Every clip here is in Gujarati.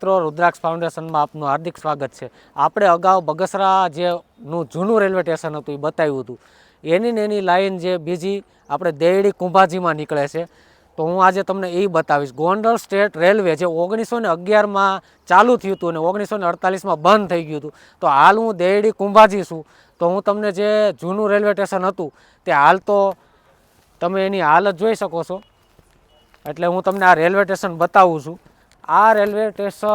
મિત્રો રુદ્રાક્ષ ફાઉન્ડેશનમાં આપનું હાર્દિક સ્વાગત છે. આપણે અગાઉ બગસરા જે નું જૂનું રેલવે સ્ટેશન હતું એ બતાવ્યું હતું. એની ને એની લાઈન જે બીજી આપણે દેરડી કુંભાજીમાં નીકળે છે. તો હું આજે તમને એ બતાવીશ. ગોંડલ સ્ટેટ રેલવે જે ઓગણીસો ને અગિયારમાં ચાલુ થયું હતું અને ઓગણીસો ને અડતાલીસમાં બંધ થઈ ગયું હતું. તો હાલ હું દેરડી કુંભાજી છું. તો હું તમને જે જૂનું રેલવે સ્ટેશન હતું તે હાલ તો તમે એની હાલત જોઈ શકો છો. એટલે હું તમને આ રેલવે સ્ટેશન બતાવું છું. આ રેલવે સ્ટેશન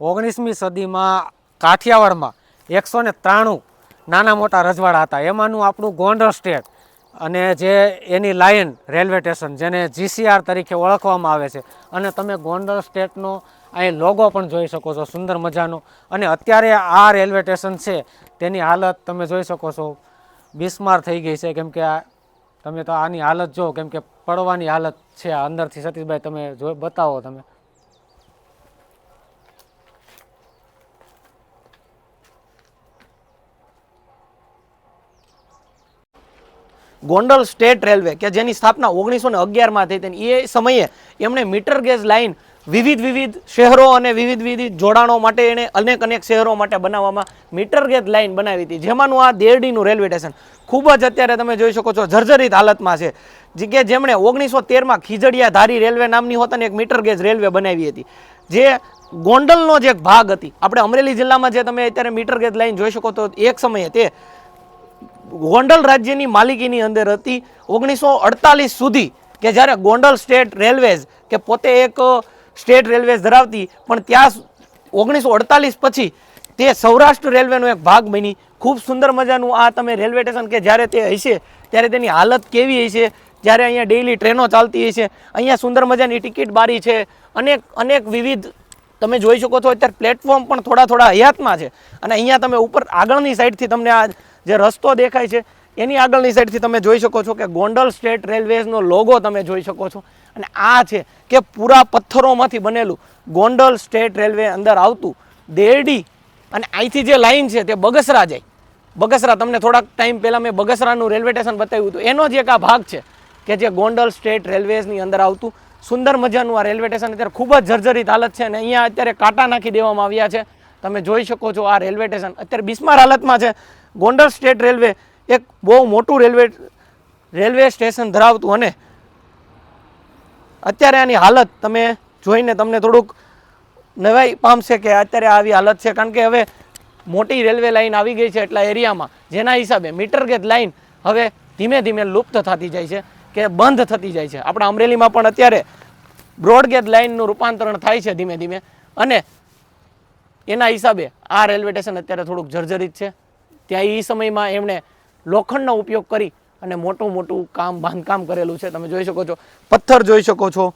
ઓગણીસમી સદીમાં કાઠિયાવાડમાં એકસો ને ત્રાણું નાના મોટા રજવાડા હતા. એમાંનું આપણું ગોંડલ સ્ટેટ અને જે એની લાઇન રેલવે સ્ટેશન જેને જીસીઆર તરીકે ઓળખવામાં આવે છે. અને તમે ગોંડલ સ્ટેટનો અહીં લોગો પણ જોઈ શકો છો, સુંદર મજાનો. અને અત્યારે આ રેલવે સ્ટેશન છે, તેની હાલત તમે જોઈ શકો છો. બિસ્માર થઈ ગઈ છે, કેમ કે આ તમે તો આની હાલત જો કેમ કે પડવાની હાલત છે અંદરથી. સતીશભાઈ, તમે જો, બતાવો તમે. ગોંડલ સ્ટેટ રેલવે, કે જેની સ્થાપના ઓગણીસો ને અગિયારમાં થઈ હતી. એ સમયે એમણે મીટર ગેજ લાઇન વિવિધ વિવિધ શહેરો અને વિવિધ વિવિધ જોડાણો માટે એણે અનેક અનેક શહેરો માટે બનાવવામાં મીટર ગેજ લાઇન બનાવી હતી. જેમાંનું આ દેરડીનું રેલવે સ્ટેશન. ખૂબ જ અત્યારે તમે જોઈ શકો છો, જર્જરિત હાલતમાં છે. જે કે જેમણે ઓગણીસો તેરમાં ખીજડીયા ધારી રેલવે નામની હોતા એક મીટર ગેજ રેલવે બનાવી હતી. જે ગોંડલનો જે એક ભાગ હતી. આપણે અમરેલી જિલ્લામાં જે તમે અત્યારે મીટર ગેજ લાઇન જોઈ શકો તો એક સમયે તે ગોંડલ રાજ્યની માલિકીની અંદર હતી ઓગણીસો અડતાલીસ સુધી કે જ્યારે ગોંડલ સ્ટેટ રેલવેઝ કે પોતે એક સ્ટેટ રેલવેઝ ધરાવતી, પણ ત્યાં ઓગણીસો અડતાલીસ પછી તે સૌરાષ્ટ્ર રેલવેનો એક ભાગ બની. ખૂબ સુંદર મજાનું આ તમે રેલવે સ્ટેશન કે જ્યારે તે હશે, ત્યારે તેની હાલત કેવી હશે? જ્યારે અહીંયા ડેઇલી ટ્રેનો ચાલતી હશે, અહીંયા સુંદર મજાની ટિકિટ બારી છે. અનેક અનેક વિવિધ તમે જોઈ શકો છો, અત્યારે પ્લેટફોર્મ પણ થોડા થોડા હયાતમાં છે. અને અહીંયા તમે ઉપર આગળની સાઈડથી તમને આ જે રસ્તો દેખાય છે, એની આગળની સાઈડથી તમે જોઈ શકો છો કે ગોંડલ સ્ટેટ રેલવેઝનો લોગો તમે જોઈ શકો છો. અને આ છે કે પૂરા પથ્થરોમાંથી બનેલું ગોંડલ સ્ટેટ રેલવે અંદર આવતું દેરડી અને અહીંથી જે લાઈન છે તે બગસરા જાય. બગસરા, તમને થોડાક ટાઈમ પહેલાં મેં બગસરાનું રેલવે સ્ટેશન બતાવ્યું હતું. એનો જ એક આ ભાગ છે કે જે ગોંડલ સ્ટેટ રેલવેઝની અંદર આવતું. સુંદર મજાનું આ રેલવે સ્ટેશન અત્યારે ખૂબ જ જર્જરિત હાલત છે અને અહીંયા અત્યારે કાંટા નાખી દેવામાં આવ્યા છે. તમે જોઈ શકો છો આ રેલવે સ્ટેશન અત્યારે બિસ્માર હાલતમાં છે. ગોંડલ સ્ટેટ રેલવે એક બહુ મોટું રેલવે રેલવે સ્ટેશન ધરાવતું અને અત્યારે આની હાલત તમે જોઈને તમને થોડુંક નવાઈ પામશે કે અત્યારે આવી હાલત છે. કારણ કે હવે મોટી રેલવે લાઈન આવી ગઈ છે એટલા એરિયામાં, જેના હિસાબે મીટર ગેજ લાઈન હવે ધીમે ધીમે લુપ્ત થતી જાય છે કે બંધ થતી જાય છે. આપણા અમરેલીમાં પણ અત્યારે બ્રોડગેજ લાઇનનું રૂપાંતરણ થાય છે ધીમે ધીમે અને એના હિસાબે આ રેલવે સ્ટેશન અત્યારે થોડુંક જર્જરિત છે. ત્યાં એ સમયમાં એમણે લોખંડનો ઉપયોગ કરી અને મોટું મોટું કામ, બાંધકામ કરેલું છે. તમે જોઈ શકો છો. પથ્થર જોઈ શકો છો.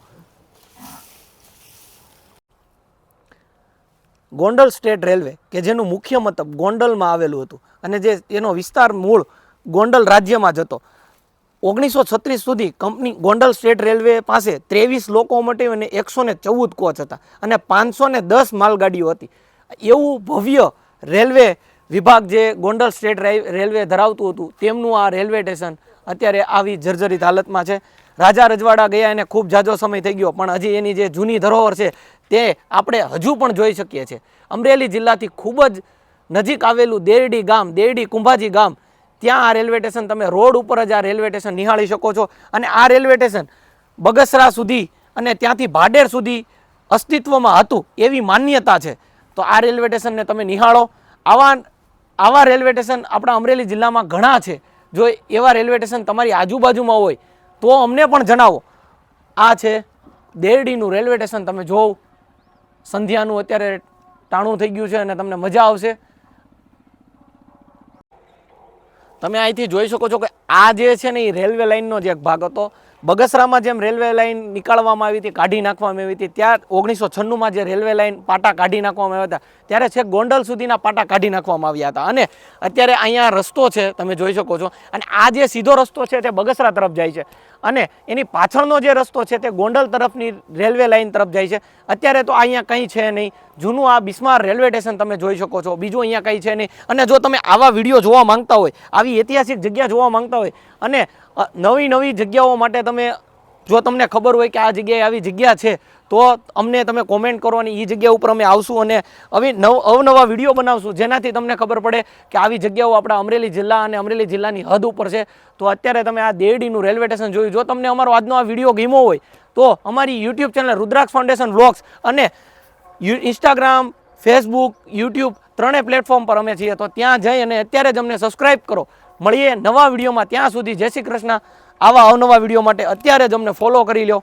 ગોંડલ સ્ટેટ રેલવે, કે જેનું મુખ્ય મથક ગોંડલમાં આવેલું હતું અને જે એનો વિસ્તાર મૂળ ગોંડલ રાજ્યમાં જ હતો. ઓગણીસો છત્રીસ સુધી કંપની ગોંડલ સ્ટેટ રેલવે પાસે ત્રેવીસ લોકોમોટિવ અને એકસો ને ચૌદ કોચ હતા અને પાંચસો ને દસ માલગાડીઓ હતી. એવું ભવ્ય રેલવે વિભાગ જે ગોંડલ સ્ટેટ રેલવે ધરાવતું હતું, તેમનું આ રેલવે સ્ટેશન અત્યારે આવી જર્જરિત હાલતમાં છે. રાજા રજવાડા ગયા એને ખૂબ જાજો સમય થઈ ગયો, પણ હજી એની જે જૂની ધરોહર છે, તે આપણે હજુ પણ જોઈ શકીએ છીએ. અમરેલી જિલ્લાથી ખૂબ જ નજીક આવેલું દેરડી ગામ, દેરડી કુંભાજી ગામ, ત્યાં આ રેલવે સ્ટેશન તમે રોડ ઉપર જ આ રેલવે સ્ટેશન નિહાળી શકો છો. અને આ રેલવે સ્ટેશન બગસરા સુધી અને ત્યાંથી ભાડેર સુધી અસ્તિત્વમાં હતું એવી માન્યતા છે. તો આ રેલવે સ્ટેશનને તમે નિહાળો. આવા આવા રેલવે સ્ટેશન આપણા અમરેલી જિલ્લામાં ઘણા છે. જો એવા રેલવે સ્ટેશન તમારી આજુબાજુમાં હોય, તો અમને પણ જણાવો. આ છે દેરડીનું રેલવે સ્ટેશન. તમે જોવો, સંધ્યાનું અત્યારે ટાણું થઈ ગયું છે અને તમને મજા આવશે. તમે અહીંથી જોઈ શકો છો કે આ જે છે ને એ રેલવે લાઇનનો જ એક ભાગ હતો. બગસરામાં જેમ રેલવે લાઇન નીકાળવામાં આવી હતી, કાઢી નાખવામાં આવી હતી, ત્યાં ઓગણીસો છન્નુંમાં જે રેલવે લાઇન પાટા કાઢી નાખવામાં આવ્યા હતા, ત્યારે છેક ગોંડલ સુધીના પાટા કાઢી નાખવામાં આવ્યા હતા. અને અત્યારે અહીંયા રસ્તો છે, તમે જોઈ શકો છો. અને આ જે સીધો રસ્તો છે, તે બગસરા તરફ જાય છે. અને એની પાછળનો જે રસ્તો છે, તે ગોંડલ તરફની રેલવે લાઇન તરફ જાય છે. અત્યારે તો અહીંયા કંઈ છે નહીં. જૂનું આ બિસ્માર રેલવે સ્ટેશન તમે જોઈ શકો છો. બીજું અહીંયા કંઈ છે નહીં. અને જો તમે આવા વીડિયો જોવા માંગતા હોય, આવી ઐતિહાસિક જગ્યા જોવા માંગતા હોય, અને નવી નવી જગ્યાઓ માટે તમે જો તમને ખબર હોય કે આ જગ્યાએ આવી જગ્યા છે, તો અમને તમે કોમેન્ટ કરો અને એ જગ્યા ઉપર અમે આવશું અને હવે નવ, અવનવા વીડિયો બનાવશું. જેનાથી તમને ખબર પડે કે આવી જગ્યાઓ આપણા અમરેલી જિલ્લા અને અમરેલી જિલ્લાની હદ ઉપર છે. તો અત્યારે તમે આ દેરડીનું રેલવે સ્ટેશન જોયું. જો તમને અમારો આજનો આ વીડિયો ગમ્યો હોય, તો અમારી YouTube channel Rudraksh Foundation vlogs અને ઇન્સ્ટાગ્રામ ફેસબુક યુટ્યુબ ત્રણેય પ્લેટફોર્મ પર અમે છીએ. તો ત્યાં જઈ અને અત્યારે જ અમને સબસ્ક્રાઇબ કરો. મળીએ નવા વિડીયોમાં. ત્યાં સુધી જય શ્રી કૃષ્ણ. આવા અવનવા વીડિયો માટે અત્યારે જ અમને ફોલો કરી લો